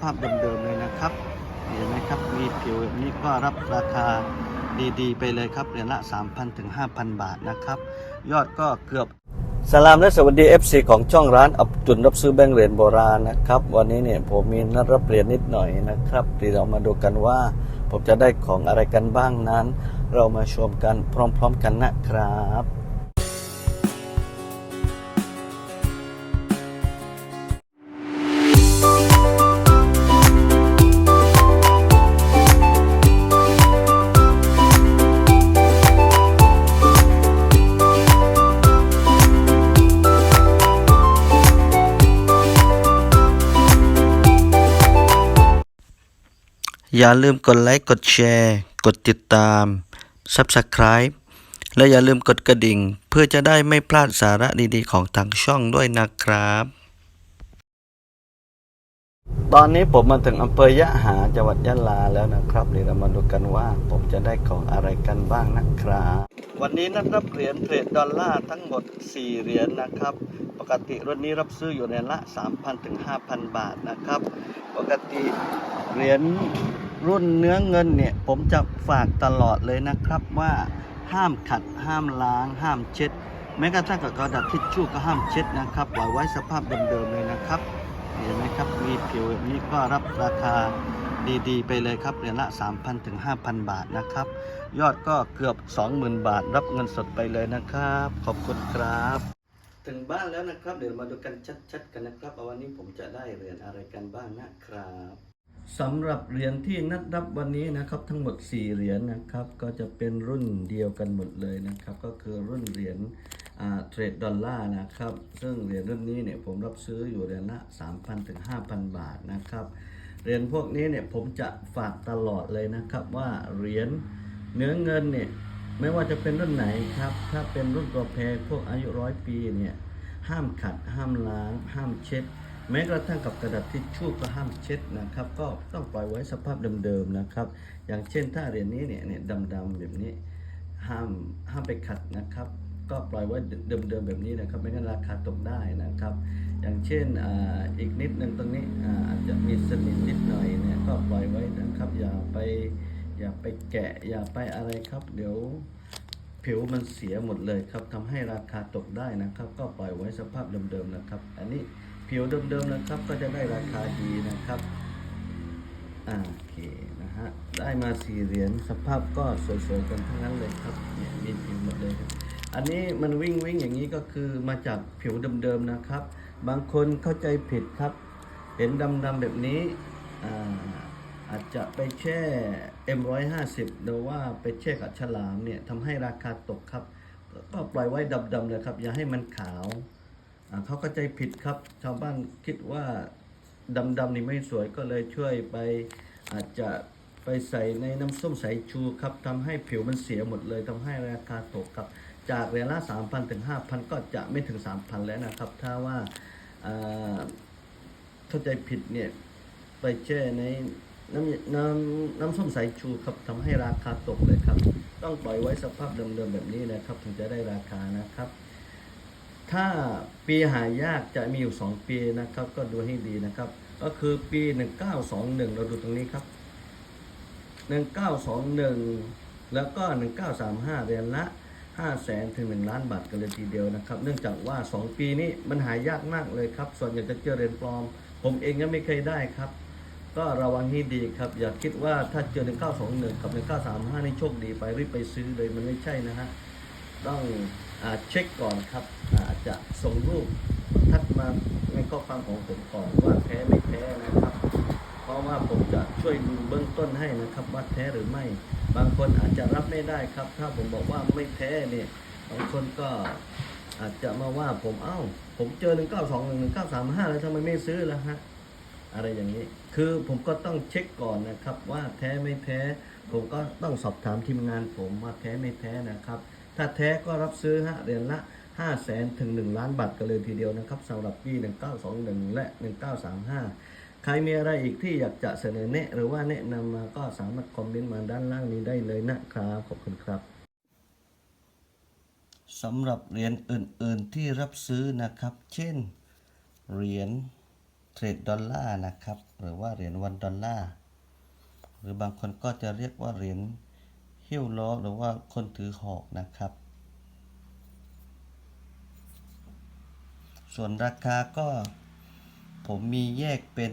ภาพเดิมๆเลยนะครับเห็นไหมครับมีผิวแบบนี้ก็รับราคาดีๆ ไปเลยครับเหรียญละ 3,000ถึง5,000 บาทนะครับ ยอดก็เกือบสลามและสวัสดี FC ของช่องร้านอับจุนรับซื้อแบงค์เหรียญโบราณนะครับ วันนี้เนี่ยผมมีนัดรับเหรียญนิดหน่อยนะครับที่เรามาดูกันว่า ผมจะได้ของอะไรกันบ้างนั้น เรามาชมกันพร้อม ๆ กันนะครับ อย่าลืมกดไลค์ กดแชร์ กดติดตาม Subscribe และอย่าลืมกดกระดิ่ง เพื่อจะได้ไม่พลาดสาระดีๆ ของทางช่องด้วยนะครับ ตอนนี้ผมมาถึงอำเภอยะหาจังหวัดยะลาแล้วนะครับเดี๋ยวเรามาดูกันว่าผมจะได้ของอะไรกันบ้างนะครับ วันนี้นัดรับเหรียญเทรดดอลลาร์ทั้งหมด 4 เหรียญนะครับ ปกติรุ่นนี้รับซื้ออยู่ในละ 3,000 ถึง 5,000 บาทนะครับ ปกติเหรียญรุ่นเนื้อเงินเนี่ย ผมจะฝากตลอดเลยนะครับว่าห้ามขัดห้ามล้าง ห้ามเช็ด แม้กระทั่งกับกระดาษทิชชู่ก็ห้ามเช็ดนะครับปล่อยไว้สภาพเดิมๆเลยนะครับ เห็นไหมครับมีผิวแบบนี้ก็รับราคาดีๆ ไปเลยครับเหรียญละ 3,000ถึง5,000 บาทนะครับ ยอดก็เกือบ 20,000 บาท รับเงินสดไปเลยนะครับ ขอบคุณครับ ถึงบ้านแล้วนะครับ เดี๋ยวมาดูกันชัดๆกันนะครับว่าวันนี้ผมจะได้เหรียญอะไรกันบ้างนะครับสำหรับเหรียญที่นัดรับวันนี้นะครับทั้งหมด 4 เหรียญนะครับ ก็จะเป็นรุ่นเดียวกันหมดเลยนะครับ ก็คือรุ่นเหรียญ เทรดดอลลาร์นะครับ ซึ่งเหรียญรุ่นนี้เนี่ยผมรับซื้ออยู่เหรียญละ 3,000 ถึง 5,000 บาทนะครับ เหรียญพวกนี้เนี่ยผมจะฝากตลอดเลยนะครับว่าเหรียญเนื้อเงินเนี่ยไม่ว่าจะเป็นรุ่นไหนครับ ถ้าเป็นรุ่นตัวแพพวกอายุร้อยปีเนี่ยห้ามขัดห้ามล้าง ห้ามเช็ด แม้กระทั่งกับกระดาษทิชชู่ก็ห้ามเช็ดนะครับ ก็ต้องปล่อยไว้สภาพเดิมๆนะครับ อย่างเช่นถ้าเหรียญนี้เนี่ยเนี่ยดำๆแบบนี้ห้ามห้ามไปขัดนะครับ ก็ปล่อยไว้เดิมๆแบบนี้นะครับไม่งั้นราคาตกได้นะครับ อย่างเช่นออีกนิดนึงตรงนี้อาจจะมีสนิมนิดหน่อยเนี่ยก็ปล่อยไว้นะครับอย่าไปอย่าไปแกะอย่าไปอะไรครับ เดี๋ยวผิวมันเสียหมดเลยครับทำให้ราคาตกได้นะครับ ก็ปล่อยไว้สภาพเดิมๆนะครับ อันนี้ผิวเดิมๆนะครับก็จะได้ราคาดีนะครับโอเคนะฮะได้มาสี่เหรียญสภาพก็สวยๆกันทั้งนั้นเลยครับเนี่ยมีผิวหมดเลยครับ อันนี้มันวิ่งวิ่งอย่างนี้ก็คือมาจากผิวเดิมๆนะครับ บางคนเข้าใจผิดครับ เห็นดำๆแบบนี้อาอาจจะไปแช่ M150 หรือว่าไปแช่กับฉลามเนี่ยทำให้ราคาตกครับ ก็ปล่อยไว้ดำๆเลยครับ อย่าให้มันขาวเขาเข้าใจผิดครับ ชาวบ้านคิดว่าดำๆนี่ไม่สวยก็เลยช่วยไปอาจจะไปใส่ในน้ำส้มสายชูครับทำให้ผิวมันเสียหมดเลยทำให้ราคาตกครับ จากเหรียญละ3,000 ถึง 5,000 ก็จะไม่ถึง 3,000 แล้วนะครับ ถ้าว่าเข้าใจผิดเนี่ย ไปแช่ในน้ำน้ำน้ำส้มสายชูครับทำให้ราคาตกเลยครับ ต้องปล่อยไว้สภาพเดิมๆแบบนี้นะครับ ถึงจะได้ราคานะครับ ถ้าปีหายากจะมีอยู่ 2 ปีนะครับ ก็ดูให้ดีนะครับ ก็คือปี 1921 เราดูตรงนี้ครับ 1921 แล้วก็ 1935 เรียญละ 5 0 0แสนถึง 1 ล้านบาทกันเลยทีเดียวนะครับ เนื่องจากว่า 2 ปีนี้มันหายากมากเลยครับ ส่วนใหญ่จะเจอเหรียญปลอม ผมเองยังไม่เคยได้ครับ ก็ระวังให้ดีครับ อย่าคิดว่าถ้าเจอ 1921 กับ 1935 นี่โชคดีไปรีบไปซื้อเลยมันไม่ใช่นะฮะ ต้องอเช็คก่อนครับ อาจจะส่งรูปทักมาในข้อความของผมก่อนว่าแท้ไม่แท้นะครับ ว่าผมจะช่วยดูเบื้องต้นให้นะครับ ว่าแท้หรือไม่ บางคนอาจจะรับไม่ได้ครับ ถ้าผมบอกว่าไม่แท้เนี่ยบางคนก็อาจจะมาว่าผมเอ้า ผมเจอ1 9 2 1 1 9 3 5แล้วทำไมไม่ซื้อล่ะฮะอะไรอย่างนี้ คือผมก็ต้องเช็คก่อนนะครับ ว่าแท้ไม่แท้ ผมก็ต้องสอบถามทีมงานผมว่าแท้ไม่แท้นะครับ ถ้าแท้ก็รับซื้อฮะเหรียญละ5 0 0แสนถึง 1 ล้านบาทกันเลยทีเดียวนะครับสำหรับปี 1921 และ 1935 ครมีอะไรอีกที่อยากจะเสนอแนะ หรือว่าแนะนำมาก็สามารถคอมเมนต์มาด้านล่างนี้ได้เลยนะครับ ขอบคุณครับสำหรับเหรียญอื่น ๆ ที่รับซื้อนะครับ เช่น เหรียญเทรดดอลลาร์นะครับ หรือว่าเหรียญวันดอลลาร์ หรือบางคนก็จะเรียกว่าเหรียญหิ้วล้อหรือว่าคนถือหอกนะครับ ส่วนราคาก็ผมมีแยกเป็น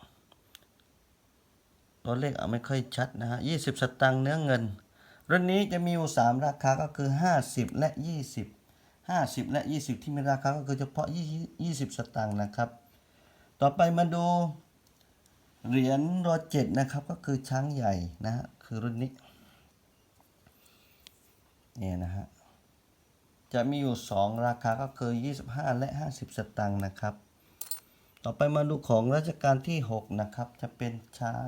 ตัวเลขเอาไม่ค่อยชัดนะฮะ20สตังค์เนื้อเงิน รุ่นนี้จะมีอยู่3ราคาก็คือ50และ20 50และ20ที่มีราคาก็คือเฉพาะ20 20สตังค์นะครับ ต่อไปมาดูเหรียญรอเจ็ดนะครับก็คือช้างใหญ่นะฮะคือรุ่นนี้เนี่ยนะฮะจะมีอยู่ 2 ราคาก็คือ 25 และ 50 สตางค์นะครับ ต่อไปมาดูของรัชกาลที่ 6 นะครับ จะเป็นช้าง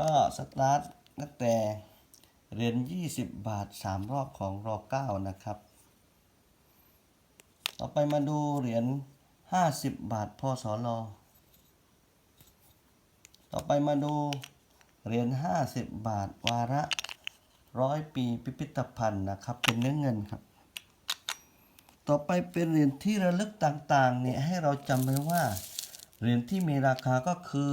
ก็สตาร์ทตั้งแต่เหรียญ20 บาท 3 รอบของรอ9นะครับ ต่อไปมาดูเหรียญ50 บาทพศลต่อไปมาดูเหรียญ50 บาทวาระร้อยปีพิพิธภัณฑ์นะครับ เป็นเนื้อเงินครับ ต่อไปเป็นเหรียญที่ระลึกต่างๆเนี่ยให้เราจำไว้ว่าเหรียญที่มีราคาก็คือ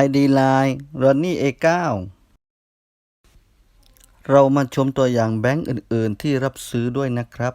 ID Line Ronnie A9 เรามาชมตัวอย่างแบงก์อื่น ๆ ที่รับซื้อด้วยนะครับ